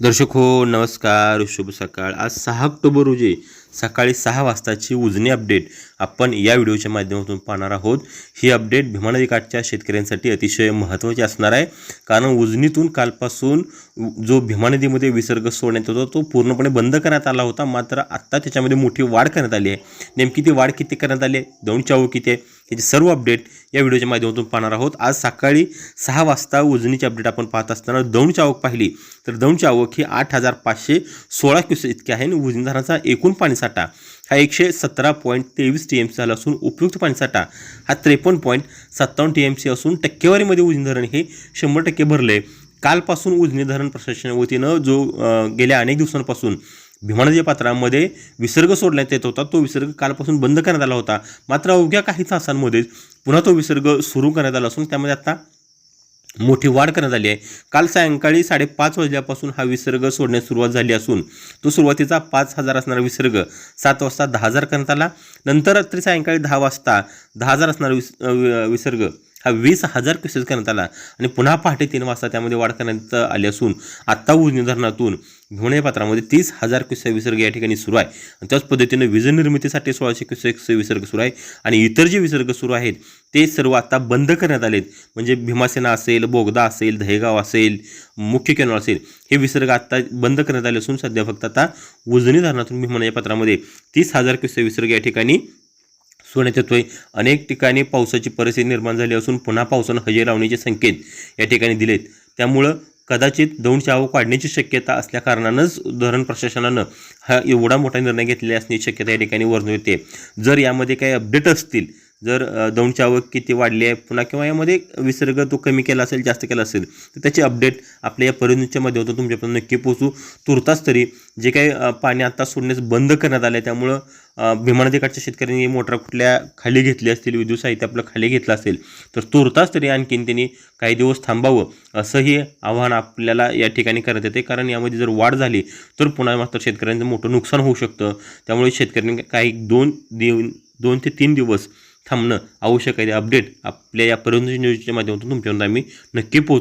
दर्शक हो नमस्कार शुभ सकाळ. आज सहा ऑक्टोबर रोजी सकाळी सहा वाजताची उजनी अपडेट आपण या व्हिडिओच्या माध्यमातून पाहणार आहोत. ही अपडेट भीमा नदी काठच्या शेतकऱ्यांसाठी अतिशय महत्त्वाची असणार आहे. कारण उजनीतून कालपासून जो भीमा नदीमध्ये विसर्ग सोडण्यात होता तो पूर्णपणे बंद करण्यात आला होता. मात्र आत्ता त्याच्यामध्ये मोठी वाढ करण्यात आली आहे. नेमकी ती वाढ किती करण्यात आली आहे? दोन चावू किती आहे? त्याचे सर्व अपडेट या व्हिडिओच्या माध्यमातून पाहणार आहोत. आज सकाळी सहा वाजता उजनीची अपडेट आपण पाहत असताना दौंडची आवक पाहिली. तर दौंडची आवक ही आठ हजार पाचशे सोळा क्युसेस इतकी आहे आणि उजनी धरणाचा एकूण पाणीसाठा हा एकशे सतरा पॉईंट तेवीस टी एम सी झाला असून उपयुक्त पाणीसाठा हा त्रेपन्न पॉईंट सत्तावन्न टी एम सी असून टक्केवारीमध्ये उजनी धरण हे शंभर टक्के भरले. कालपासून उजनी धरण प्रशासनाच्या वतीनं जो गेल्या अनेक दिवसांपासून भीमानदी पात्रामध्ये विसर्ग सोडण्यात येत होता. तो विसर्ग कालपासून बंद करण्यात आला होता. मात्र अवघ्या काही तासांमध्येच पुन्हा तो विसर्ग सुरू करण्यात आला असून त्यामध्ये आता मोठी वाढ करण्यात आली आहे. काल सायंकाळी साडेपाच वाजल्यापासून हा विसर्ग सोडण्यास सुरुवात झाली असून तो सुरुवातीचा पाच हजार असणारा विसर्ग सात वाजता दहा हजार करण्यात आला. नंतर रात्री सायंकाळी दहा वाजता दहा हजार असणारा विस विसर्ग हा वीस हजार क्युसेस करण्यात आला. आणि पुन्हा पहाटे तीन वाजता त्यामध्ये वाढ करण्यात आली असून आत्ता उजनी धरणातून भिवणे पात्रामध्ये तीस हजार क्युसेक विसर्ग या ठिकाणी सुरू आहे. आणि त्याच पद्धतीनं वीज निर्मितीसाठी सोळाशे क्युसेक विसर्ग सुरू आहे. आणि इतर जे विसर्ग सुरू आहेत ते सर्व आता बंद करण्यात आलेत. म्हणजे भीमासेना असेल बोगदा असेल दहेगाव असेल मुख्य कॅनॉल असेल हे विसर्ग आता बंद करण्यात आले असून सध्या फक्त आता उजनी धरणातून भीमा पात्रामध्ये तीस हजार क्युसेक विसर्ग या ठिकाणी सोडण्यात येतोय अनेक ठिकाणी पावसाची परिस्थिती निर्माण झाली असून पुन्हा पावसानं हजे लावण्याचे संकेत या ठिकाणी दिलेत. त्यामुळं कदाचित दौंडची आवक वाढण्याची शक्यता असल्याकारणानंच धरण प्रशासनानं हा एवढा मोठा निर्णय घेतलेला असण्याची शक्यता या ठिकाणी वर्णवते जर यामध्ये काही अपडेट असतील जर अ, दौंडची आवक किती वाढली आहे पुन्हा किंवा यामध्ये विसर्ग तो कमी केला असेल जास्त केला असेल तर त्याची अपडेट आपल्या या परिणीच्या माध्यमातून तुमच्यापर्यंत नक्की पोहोचू. तुर्तास तरी जे काही पाणी आता सोडण्यास बंद करण्यात आलं आहे त्यामुळं भीमानदीकाठच्या शेतकऱ्यांनी मोटर कुठल्या खाली घेतली असतील विद्युत साहित्य आपलं खाली घेतलं असेल तर तुर्तास तरी आणखीन त्यांनी काही दिवस थांबावं असंही आव्हान आपल्याला या ठिकाणी करण्यात येते. कारण यामध्ये जर वाढ झाली तर पुन्हा मात्र शेतकऱ्यांचं मोठं नुकसान होऊ शकतं. त्यामुळे शेतकऱ्यांनी काही दोन दिव दोन ते तीन दिवस थांबणं आवश्यक आहे. अपडेट आपल्या या परंतु न्यूजच्या माध्यमातून तुमच्यापर्यंत आम्ही नक्की पोहोच.